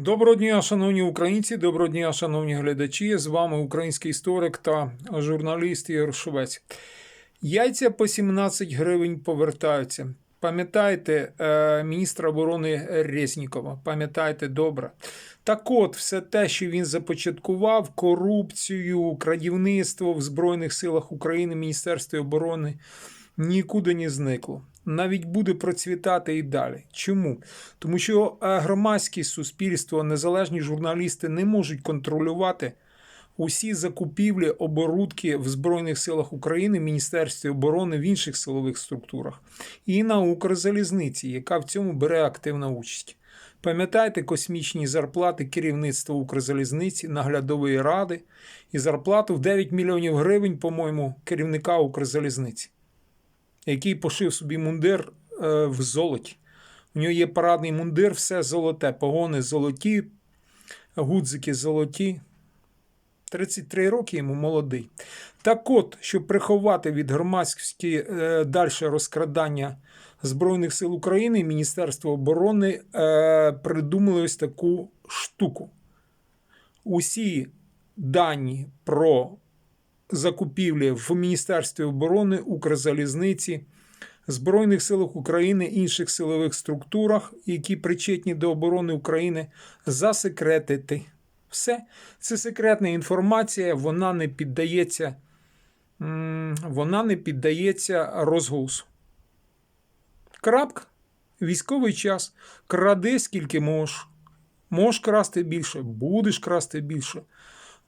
Доброго дня, шановні українці, доброго дня, шановні глядачі. З вами український історик та журналіст Ігор Швець. Яйця по 17 гривень повертаються. Пам'ятаєте е, міністра оборони Резнікова? Пам'ятаєте добре. Так от, все те, що він започаткував, корупцію, крадівництво в Збройних силах України, Міністерстві оборони, нікуди не зникло. Навіть буде процвітати і далі. Чому? Тому що е, громадськість суспільство, незалежні журналісти не можуть контролювати усі закупівлі, оборудки в Збройних силах України, Міністерстві оборони, в інших силових структурах і на Укрзалізниці, яка в цьому бере активну участь. Пам'ятаєте космічні зарплати керівництва Укрзалізниці, наглядової ради і зарплату в 9 мільйонів гривень, по-моєму, керівника Укрзалізниці, який пошив собі мундир е, в золоті. У нього є парадний мундир, все золоте, погони золоті, гудзики золоті. 33 роки йому молодий. Так от, щоб приховати від громадськості е, далі розкрадання Збройних сил України, Міністерство оборони е, придумали ось таку штуку. Усі дані про закупівлі в Міністерстві оборони, Укрзалізниці, Збройних силах України, інших силових структурах, які причетні до оборони України, засекретити. Все. Це секретна інформація, вона не піддається, вона не піддається розголосу. Крапка. Військовий час. Кради скільки можеш. Можеш красти більше, будеш красти більше.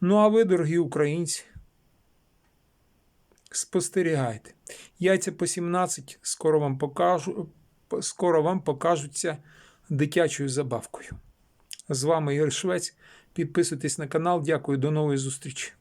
Ну, а ви, дорогі українці, спостерігайте. Яйця по 17 скоро вам покажу, скоро вам покажуться дитячою забавкою. З вами Ігор Швець. Підписуйтесь на канал. Дякую, до нової зустрічі.